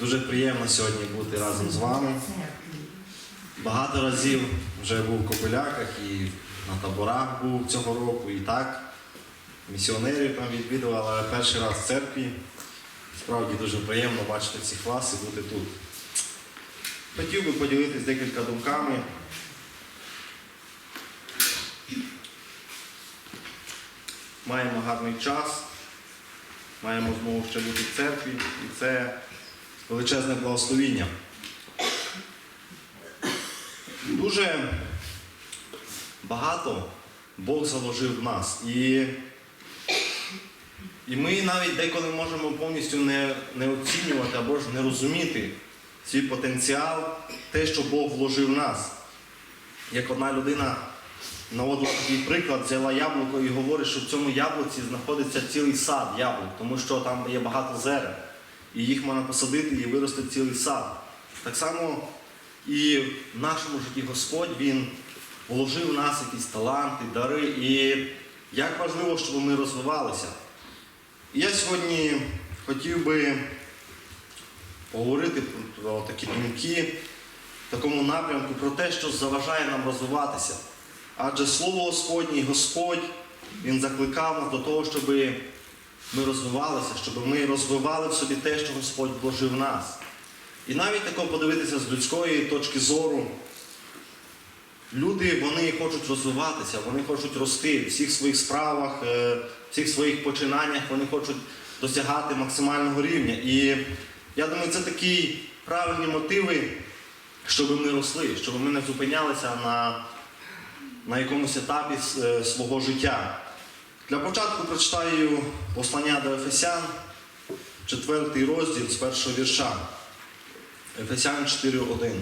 Дуже приємно сьогодні бути разом з вами. Багато разів вже був в Кобиляках і на таборах був цього року, і так. Місіонерів там відвідував, але перший раз в церкві. Справді дуже приємно бачити всіх вас і бути тут. Хотів би поділитися декілька думками. Маємо гарний час, маємо змогу ще бути в церкві, і це величезне благословіння. Дуже багато Бог заложив в нас. І, і ми навіть деколи можемо повністю не, не оцінювати або ж не розуміти свій потенціал, те, що Бог вложив в нас. Як одна людина наводила такий приклад, взяла яблуко і говорить, що в цьому яблуці знаходиться цілий сад яблук, тому що там є багато зерен. І їх можна посадити і вирости цілий сад. Так само і в нашому житті Господь Він вложив в нас якісь таланти, дари. І як важливо, щоб ми розвивалися. Я сьогодні хотів би поговорити про такі думки в такому напрямку, про те, що заважає нам розвиватися. Адже Слово Господнє Господь Він закликав нас до того, щоб ми розвивалися, щоб ми розвивали в собі те, що Господь вложив в нас. І навіть тако подивитися з людської точки зору, люди вони хочуть розвиватися, вони хочуть рости в всіх своїх справах, е, в всіх своїх починаннях, вони хочуть досягати максимального рівня. І я думаю, це такі правильні мотиви, щоб ми росли, щоб ми не зупинялися на, на якомусь етапі е, свого життя. Для початку прочитаю послання до Ефесян, 4 розділ з першого вірша. Ефесян 4.1.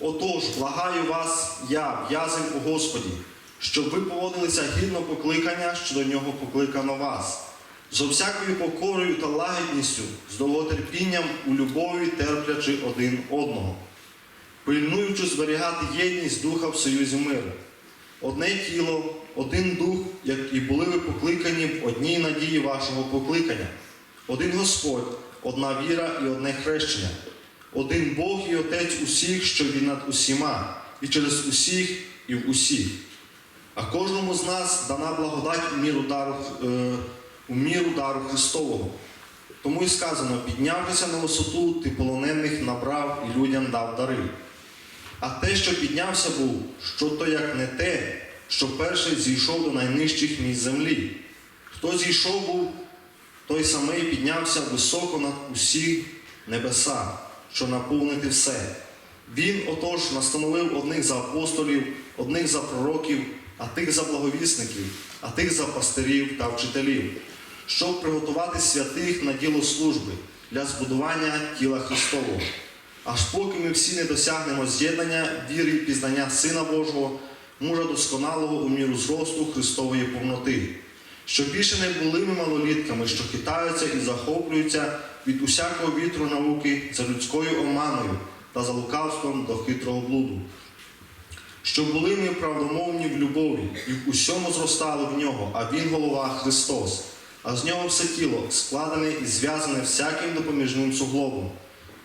Отож, благаю вас, я, в'язень у Господі, щоб ви поводилися гідно покликання, що до нього покликано вас, з всякою покорою та лагідністю, з довготерпінням у любові терплячи один одного, пильнуючи зберігати єдність духа в союзі миру. Одне тіло, один дух, як і були ви покликані в одній надії вашого покликання. Один Господь, одна віра і одне хрещення. Один Бог і Отець усіх, що він над усіма, і через усіх і в усіх. А кожному з нас дана благодать у міру дару, е, у міру дару Христового. Тому і сказано, піднявшися на висоту, ти полонених набрав і людям дав дари. А те, що піднявся був, що то як не те, що перший зійшов до найнижчих місць землі. Хто зійшов був, той самий піднявся високо над усі небеса, що наповнити все. Він отож настановив одних за апостолів, одних за пророків, а тих за благовісників, а тих за пастирів та вчителів, щоб приготувати святих на діло служби для збудування тіла Христового. Аж поки ми всі не досягнемо з'єднання віри і пізнання Сина Божого, мужа досконалого у міру зросту Христової повноти, щоб більше не були ми малолітками, що хитаються і захоплюються від усякого вітру науки за людською оманою та за лукавством до хитрого блуду. Щоб були ми правдомовні в любові і в усьому зростали в нього, а Він голова Христос, а з нього все тіло складене і зв'язане всяким допоміжним суглобом,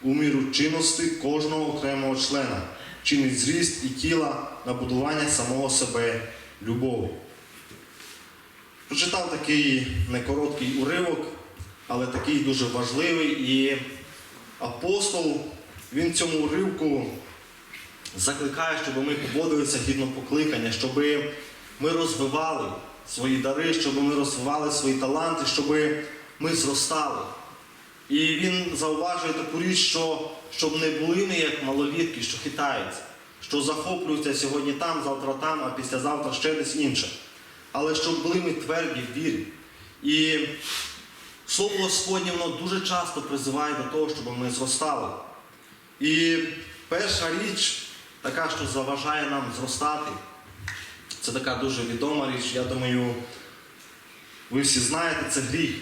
у міру чинності кожного окремого члена, чинить зріст і тіла на будування самого себе любові. Прочитав такий некороткий уривок, але такий дуже важливий. І апостол він цьому уривку закликає, щоб ми поводилися гідно покликання, щоб ми розвивали свої дари, щоб ми розвивали свої таланти, щоб ми зростали. І він зауважує таку річ, що щоб не були ми як малолітки, що хитаються, що захоплюються сьогодні там, завтра там, а післязавтра ще десь інше. Але щоб були ми тверді в вірі. І Слово Господнє воно дуже часто призиває до того, щоб ми зростали. І перша річ, така, що заважає нам зростати, це така дуже відома річ, я думаю, ви всі знаєте, це гріх.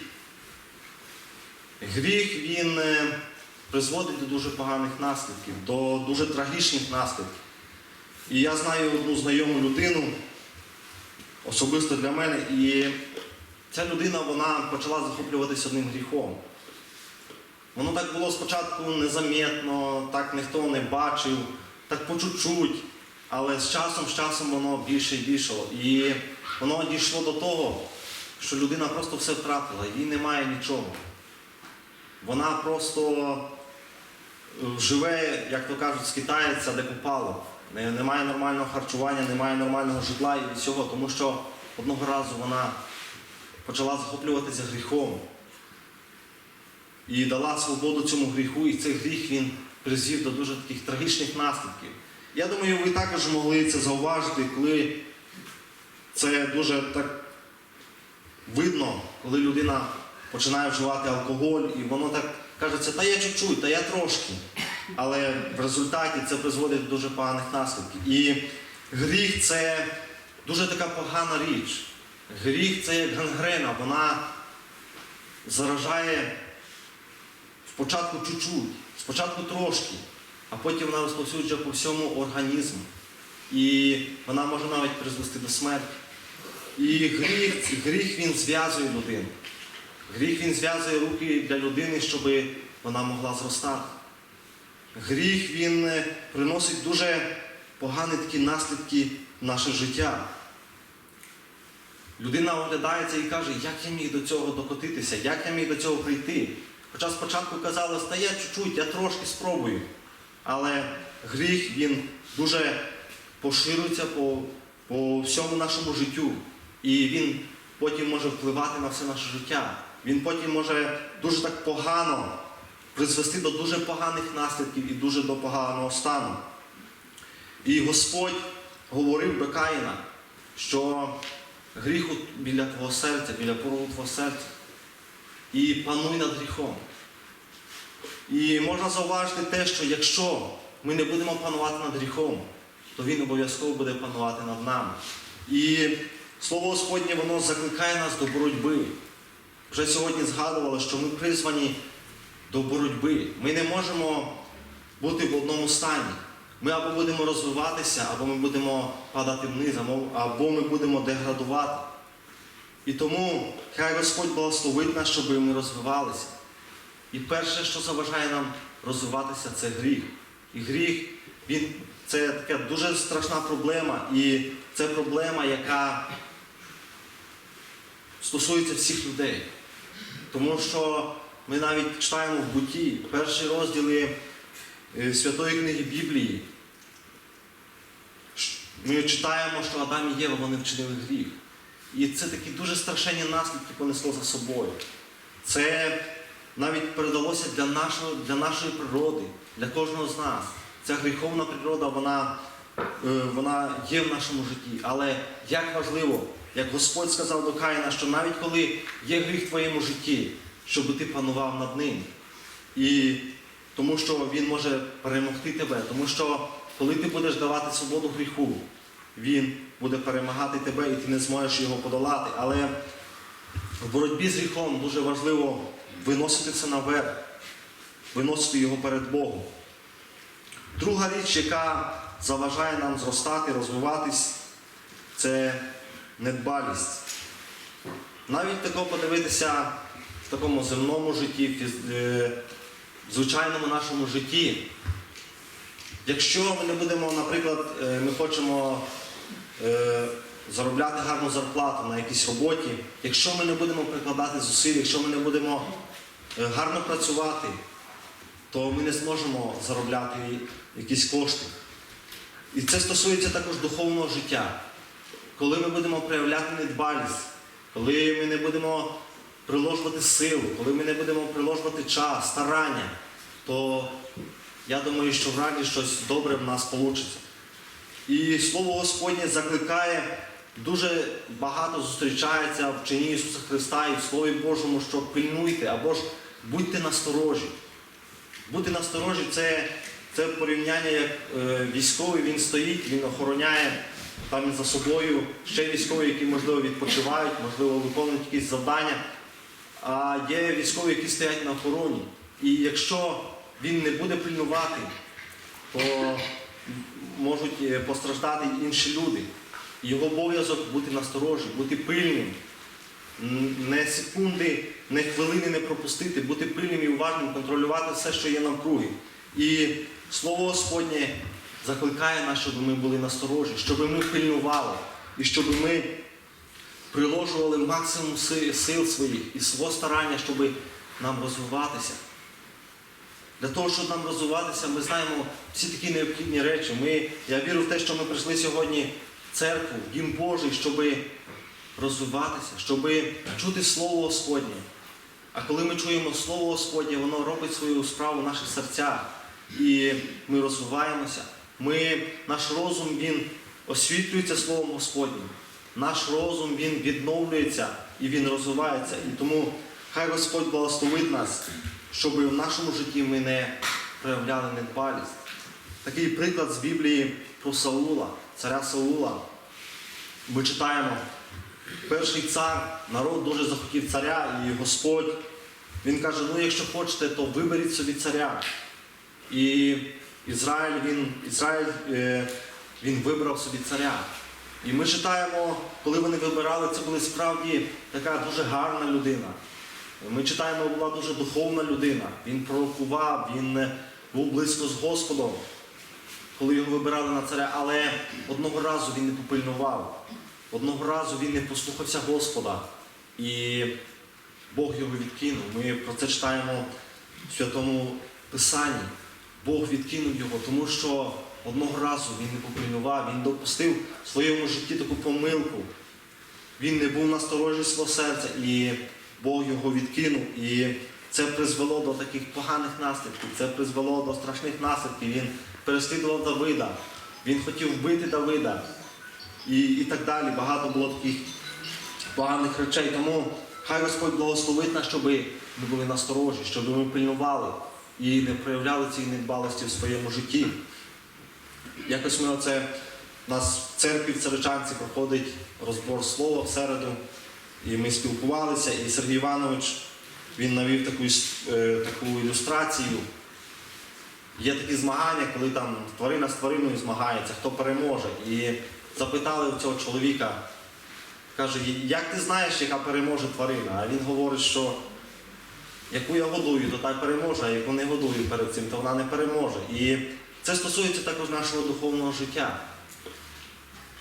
Гріх він е, призводить до дуже поганих наслідків, до дуже трагічних наслідків. І я знаю одну знайому людину, особисто для мене, і ця людина вона почала захоплюватися одним гріхом. Воно так було спочатку незамітно, так ніхто не бачив, так по чуть-чуть. Але з часом, з часом воно більше і більшало. І воно дійшло до того, що людина просто все втратила, їй немає нічого. Вона просто е, живе, як то кажуть, скитається, де попало. Немає нормального харчування, немає нормального житла і всього, тому що одного разу вона почала захоплюватися гріхом і дала свободу цьому гріху, і цей гріх він призвів до дуже таких трагічних наслідків. Я думаю, ви також могли це зауважити, коли це дуже так видно, коли людина починає вживати алкоголь, і воно так кажеться, та я чуть-чуть, та я трошки. Але в результаті це призводить до дуже поганих наслідків. І гріх це дуже така погана річ. Гріх це як гангрена, вона заражає спочатку чуть-чуть, спочатку трошки, а потім вона розповсюджує по всьому організму. І вона може навіть призвести до смерті. І гріх, гріх він зв'язує людину. Гріх він зв'язує руки для людини, щоб вона могла зростати. Гріх він е, приносить дуже погані такі наслідки в наше життя. Людина оглядається і каже, як я міг до цього докотитися, як я міг до цього прийти. Хоча спочатку казалось, та я чуть-чуть, я трошки спробую. Але гріх він дуже поширюється по, по всьому нашому життю. І він потім може впливати на все наше життя. Він потім може дуже так погано призвести до дуже поганих наслідків і дуже до поганого стану. І Господь говорив до Каїна, що гріх от біля твого серця, біля порогу твого серця, і пануй над гріхом. І можна зауважити те, що якщо ми не будемо панувати над гріхом, то він обов'язково буде панувати над нами. І слово Господнє воно закликає нас до боротьби. Вже сьогодні згадували, що ми призвані до боротьби. Ми не можемо бути в одному стані. Ми або будемо розвиватися, або ми будемо падати вниз, або- ми будемо деградувати. І тому хай Господь благословить нас, щоб ми розвивалися. І перше, що заважає нам розвиватися, це гріх. І гріх, він це така дуже страшна проблема. І це проблема, яка стосується всіх людей. Тому що ми навіть читаємо в буті перші розділи е, Святої книги Біблії. Ми читаємо, що Адам і Єва вони вчинили гріх. І це такі дуже страшенні наслідки понесло за собою. Це навіть передалося для, нашого, для нашої природи, для кожного з нас. Ця гріховна природа, вона, е, вона є в нашому житті. Але як важливо, як Господь сказав до Каїна, що навіть коли є гріх в твоєму житті, щоб ти панував над ним. І тому що він може перемогти тебе, тому що коли ти будеш давати свободу гріху, він буде перемагати тебе і ти не зможеш його подолати. Але в боротьбі з гріхом дуже важливо виносити це наверх, виносити його перед Богом. Друга річ, яка заважає нам зростати, розвиватись, це недбалість. Навіть тако подивитися в такому земному житті, е, в звичайному нашому житті. Якщо ми не будемо, наприклад, е, ми хочемо е, заробляти гарну зарплату на якійсь роботі, якщо ми не будемо прикладати зусиль, якщо ми не будемо е, гарно працювати, то ми не зможемо заробляти якісь кошти. І це стосується також духовного життя. Коли ми будемо проявляти недбалість, коли ми не будемо приложувати силу, коли ми не будемо приложувати час, старання, то я думаю, що в раді щось добре в нас вийде. І Слово Господнє закликає, дуже багато зустрічається в чині Ісуса Христа і в Слові Божому, що пильнуйте або ж будьте насторожі. Бути насторожі це, це порівняння, як е, військовий він стоїть, він охороняє там за собою ще військові, які, можливо, відпочивають, можливо, виконують якісь завдання. А є військові, які стоять на охороні. І якщо він не буде пильнувати, то можуть е, постраждати інші люди. Його обов'язок бути насторожі, бути пильним, не секунди не хвилини не пропустити, бути пильним і уважним, контролювати все, що є навкруги. І слово Господнє закликає нас, щоб ми були насторожі, щоб ми пильнували і щоб ми приложували максимум сил своїх і свого старання, щоб нам розвиватися. Для того, щоб нам розвиватися, ми знаємо всі такі необхідні речі. Ми, я вірю в те, що ми прийшли сьогодні в церкву, в Дім Божий, щоб розвиватися, щоб чути Слово Господнє. А коли ми чуємо Слово Господнє, воно робить свою справу в наших серцях. І ми розвиваємося. Ми, наш розум він освітлюється Словом Господнім. Наш розум він відновлюється і він розвивається. І тому хай Господь благословить нас, щоб в нашому житті ми не проявляли недбалість. Такий приклад з Біблії про Саула, царя Саула. Ми читаємо, перший цар, народ дуже захотів царя, і Господь, він каже, ну якщо хочете, то виберіть собі царя. І Ізраїль, він, Ізраїль, е, він вибрав собі царя. І ми читаємо, коли вони вибирали, це була справді така дуже гарна людина. Ми читаємо, була дуже духовна людина. Він пророкував, він е, був близько з Господом, коли його вибирали на царя, але одного разу він не попильнував. Одного разу він не послухався Господа. І Бог його відкинув. Ми про це читаємо в Святому Писанні. Бог відкинув його, тому що одного разу він не попильнував, він допустив в своєму житті таку помилку. Він не був насторожі свого серця, і Бог його відкинув. І це призвело до таких поганих наслідків, це призвело до страшних наслідків. Він переслідував Давида, він хотів вбити Давида і, і так далі. Багато було таких поганих речей. Тому хай Господь благословить нас, щоб ми були насторожі, щоб ми пильнували і не проявляли цієї недбалості в своєму житті. Якось ми оце у нас в церкві в Царичанці проходить розбор слова в середу, і ми спілкувалися, і Сергій Іванович він навів таку, е, таку ілюстрацію. Є такі змагання, коли там тварина з твариною змагається, хто переможе. І запитали у цього чоловіка, каже, як ти знаєш, яка переможе тварина? А він говорить, що яку я годую, то та й переможе, а яку не годую перед цим, то вона не переможе. І це стосується також нашого духовного життя.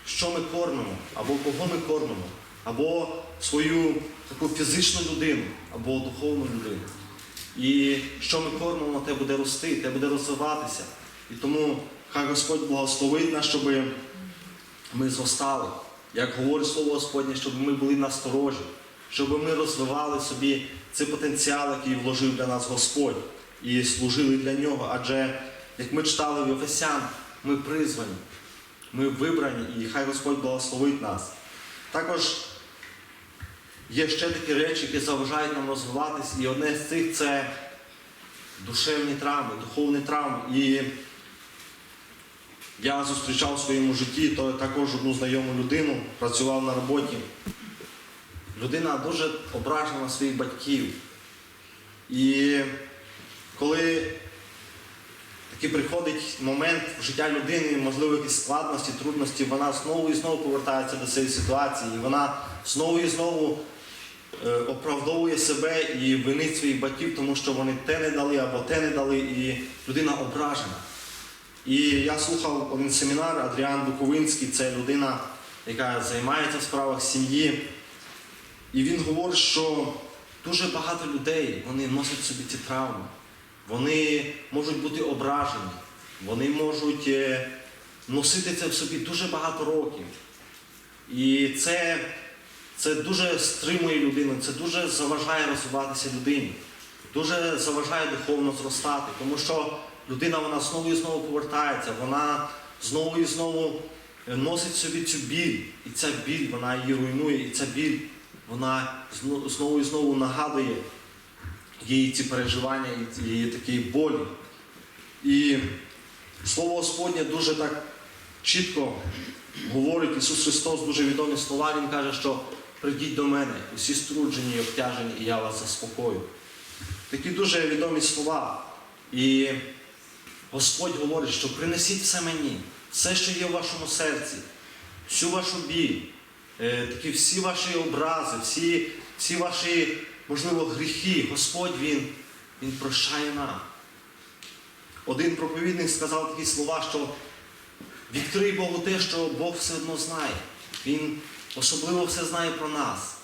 Що ми кормимо, або кого ми кормимо, або свою таку фізичну людину, або духовну людину. І що ми кормимо, те буде рости, те буде розвиватися. І тому хай Господь благословить нас, щоб ми зростали. Як говорить Слово Господнє, щоб ми були насторожі, щоб ми розвивали собі цей потенціал, який вложив для нас Господь, і служили для нього. Адже, як ми читали в Ефесян, ми призвані, ми вибрані, і хай Господь благословить нас. Також є ще такі речі, які заважають нам розвиватись, і одне з цих це душевні травми, духовні травми. І я зустрічав в своєму житті то також одну знайому людину, працював на роботі. Людина дуже ображена на своїх батьків. І коли такий приходить момент в життя людини, можливо, якісь складності, трудності, вона знову і знову повертається до цієї ситуації. І вона знову і знову е, оправдовує себе і винить своїх батьків, тому що вони те не дали або те не дали, і людина ображена. І я слухав один семінар Адріан Буковинський, це людина, яка займається в справах сім'ї. І він говорить, що дуже багато людей вони носять собі ці травми. Вони можуть бути ображені, вони можуть е, носити це в собі дуже багато років. І це, це дуже стримує людину, це дуже заважає розвиватися людині, дуже заважає духовно зростати, тому що людина вона знову і знову повертається, вона знову і знову е, носить собі цю біль. І ця біль вона її руйнує, і ця біль вона знову і знову нагадує її ці переживання її такі болі. І Слово Господнє дуже так чітко говорить Ісус Христос, дуже відомі слова. Він каже, що прийдіть до мене, усі струджені і обтяжені, і я вас заспокою. Такі дуже відомі слова. І Господь говорить, що принесіть все мені, все, що є в вашому серці, всю вашу біль, такі всі ваші образи, всі, всі ваші можливо, гріхи, Господь Він, Він прощає нам. Один проповідник сказав такі слова, що відкрий Богу те, що Бог все одно знає. Він особливо все знає про нас.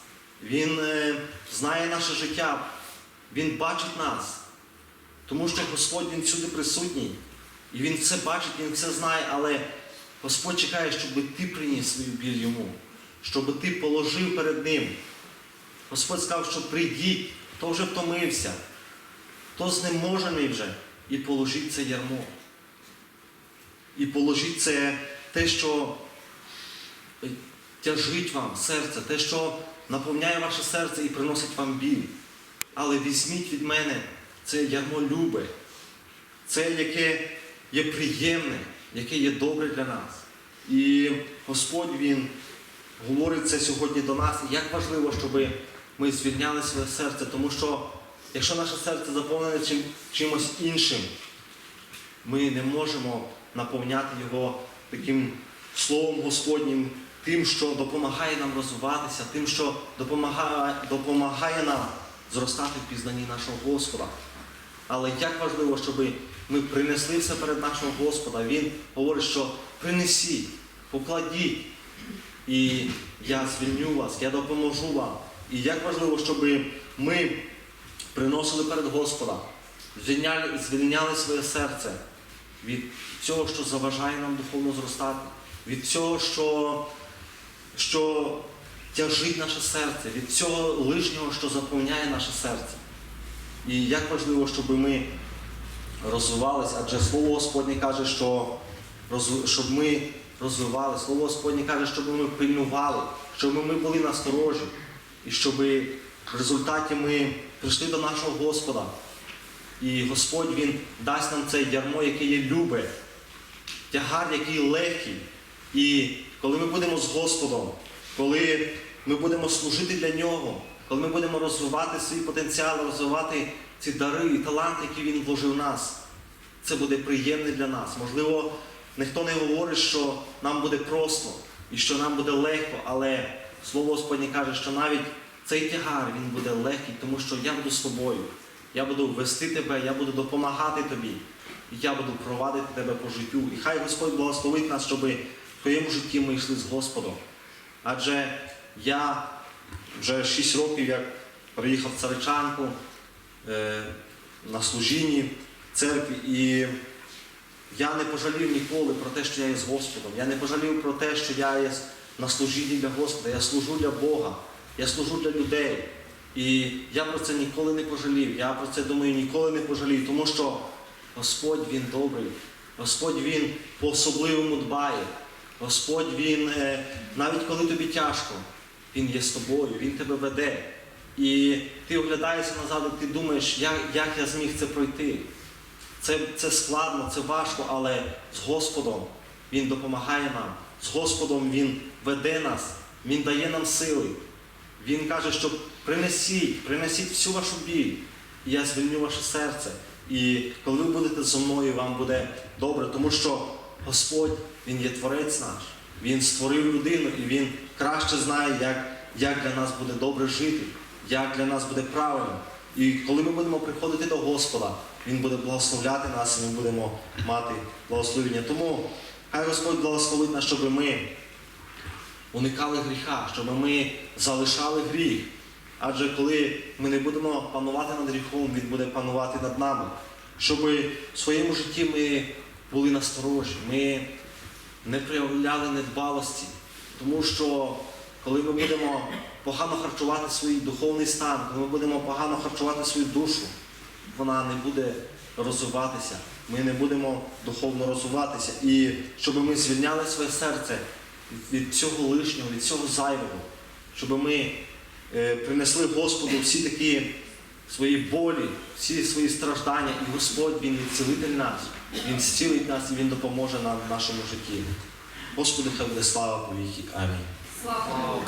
Він е, знає наше життя, Він бачить нас. Тому що Господь Він всюди присутній. І Він все бачить, Він все знає, але Господь чекає, щоб ти приніс свою біль йому, щоб ти положив перед Ним. Господь сказав, що прийдіть, хто вже втомився, хто знеможений вже, і положіть це ярмо. І положіть це те, що е, тяжить вам серце, те, що наповняє ваше серце і приносить вам біль. Але візьміть від мене це ярмо любе, це, яке є приємне, яке є добре для нас. І Господь Він говорить це сьогодні до нас. І як важливо, щоб ми звільняли своє серце, тому що якщо наше серце заповнене чим, чимось іншим, ми не можемо наповняти його таким Словом Господнім, тим, що допомагає нам розвиватися, тим, що допомагає, допомагає нам зростати в пізнанні нашого Господа. Але як важливо, щоб ми принесли все перед нашого Господа. Він говорить, що принесіть, покладіть, і я звільню вас, я допоможу вам. І як важливо, щоб ми приносили перед Господа, звільняли, звільняли своє серце від всього, що заважає нам духовно зростати, від всього, що, що тяжить наше серце, від всього лишнього, що заповняє наше серце. І як важливо, щоб ми розвивалися, адже Слово Господнє каже, що щоб ми розвивали. Слово Господнє каже, щоб ми пильнували, щоб ми були насторожі, і щоб в результаті ми прийшли до нашого Господа. І Господь Він дасть нам це ярмо, яке є любе, тягар, який легкий. І коли ми будемо з Господом, коли ми будемо служити для Нього, коли ми будемо розвивати свій потенціал, розвивати ці дари і таланти, які Він вложив в нас, це буде приємне для нас. Можливо, ніхто не говорить, що нам буде просто і що нам буде легко, але Слово Господнє каже, що навіть цей тягар він буде легкий, тому що я буду з тобою. Я буду вести тебе, я буду допомагати тобі. І я буду провадити тебе по життю. І хай Господь благословить нас, щоб в твоєму житті ми йшли з Господом. Адже я вже 6 років, як приїхав в Царичанку е, на служінні церкві, і я не пожалів ніколи про те, що я є з Господом. Я не пожалів про те, що я є на служінні для Господа. Я служу для Бога, я служу для людей. І я про це ніколи не пожалів. Я про це думаю, ніколи не пожалію, тому що Господь Він добрий, Господь Він по-особливому дбає. Господь Він, е, навіть коли тобі тяжко, Він є з тобою, Він тебе веде. І ти оглядаєшся назад, і ти думаєш, як, як я зміг це пройти. Це, це складно, це важко, але з Господом Він допомагає нам. З Господом Він веде нас, Він дає нам сили. Він каже, що принесіть, принесіть всю вашу біль, і я звільню ваше серце. І коли ви будете зі мною, вам буде добре, тому що Господь, Він є творець наш, Він створив людину і Він краще знає, як, як для нас буде добре жити, як для нас буде правильно. І коли ми будемо приходити до Господа, Він буде благословляти нас, і ми будемо мати благословення. Тому хай Господь благословить нас, щоб ми уникали гріха, щоб ми залишали гріх. Адже коли ми не будемо панувати над гріхом, Він буде панувати над нами. Щоб в своєму житті ми були насторожі, ми не проявляли недбалості. Тому що коли ми будемо погано харчувати свій духовний стан, коли ми будемо погано харчувати свою душу, вона не буде розвиватися. Ми не будемо духовно розвиватися. І щоб ми звільняли своє серце від цього лишнього, від цього зайвого, щоб ми е, принесли Господу всі такі свої болі, всі свої страждання, і Господь Він відцілитель нас, Він зцілить нас і Він допоможе нам в нашому житті. Господи, хай буде слава повіки. Амінь. Слава Богу.